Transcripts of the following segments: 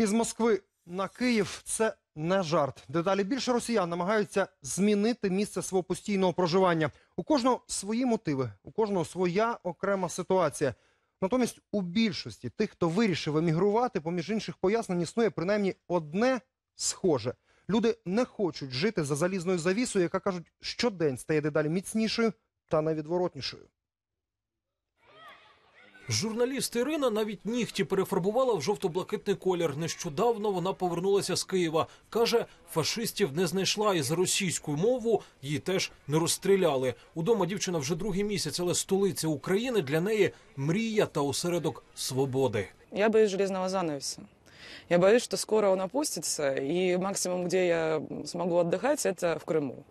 Із Москви на Київ це не жарт. Дедалі більше росіян намагаються змінити місце свого постійного проживання. У кожного свої мотиви, у кожного своя окрема ситуація. Натомість у більшості тих, хто вирішив емігрувати, поміж інших пояснень існує принаймні одне схоже. Люди не хочуть жити за залізною завісою, яка кажуть, щодень стає дедалі міцнішою та невідворотнішою. Журналіст Ірина навіть нігті перефарбувала в жовто-блакитний колір. Нещодавно вона повернулася з Києва. Каже, фашистів не знайшла і за російську мову її теж не розстріляли. Удома дівчина вже другий місяць, але столиця України для неї мрія та осередок свободи. Я боюсь железного занавеса. Я боюсь, что скоро он опустится, и максимум, где я смогу отдыхать, это в Крыму.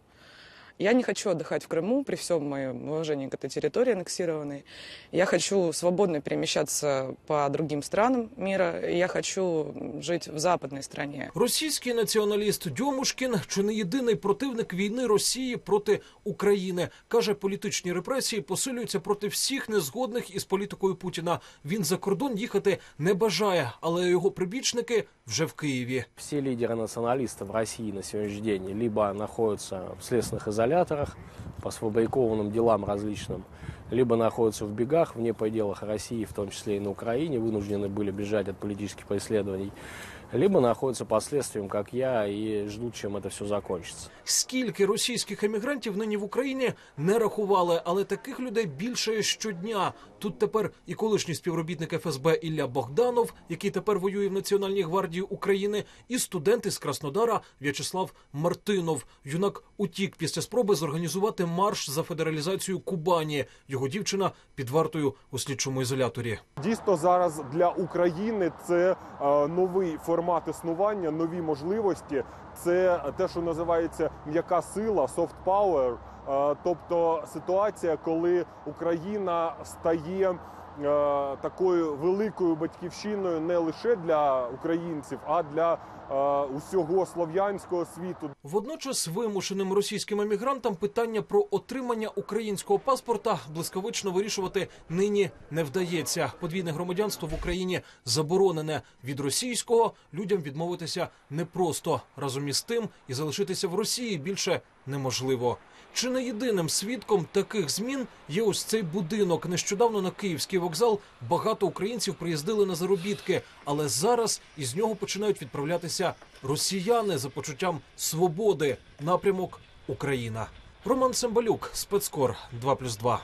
Я не хочу отдыхать в Крыму при всем моем уважении к этой территории аннексированной. Я хочу свободно перемещаться по другим странам мира. и Я хочу жить в западной стране. Російський націоналіст Дьомушкін чи не єдиний противник війни Росії проти України каже, політичні репресії посилюються проти всіх незгодних із політикою Путіна. Він за кордон їхати не бажає, але його прибічники вже в Києві. Все лидеры националистов в России на сегодняшний день либо находятся в следственных изоляторах по сфабрикованным делам различным, либо находятся в бегах вне пределах России, в том числе и на Украине, вынуждены были бежать от политических преследований, либо находятся под следствием, как я, и ждут, чем это все закончится. Скільки російських емігрантів нині в Україні не рахували, але таких людей більше щодня. Тут тепер і колишній співробітник ФСБ Ілля Богданов, який тепер воює в Національній гвардії України, і студент із Краснодара В'ячеслав Мартинов. Юнак утік після спроби зорганізувати марш за федералізацію Кубані. Його дівчина під вартою у слідчому ізоляторі. Дійсно, зараз для України це е, новий формат існування, нові можливості. Це те, що називається м'яка сила, soft power. Е, тобто ситуація, коли Україна стає е, такою великою батьківщиною не лише для українців, а для усього слов'янського світу. Водночас вимушеним російським емігрантам питання про отримання українського паспорта блискавично вирішувати нині не вдається. Подвійне громадянство в Україні заборонене від російського. Людям відмовитися непросто разом із тим і залишитися в Росії більше неможливо. Чи не єдиним свідком таких змін є ось цей будинок? Нещодавно на київський вокзал багато українців приїздили на заробітки, але зараз із нього починають відправлятися росіяни за почуттям свободи. Напрямок Україна. Роман Цимбалюк, спецкор 2+,2.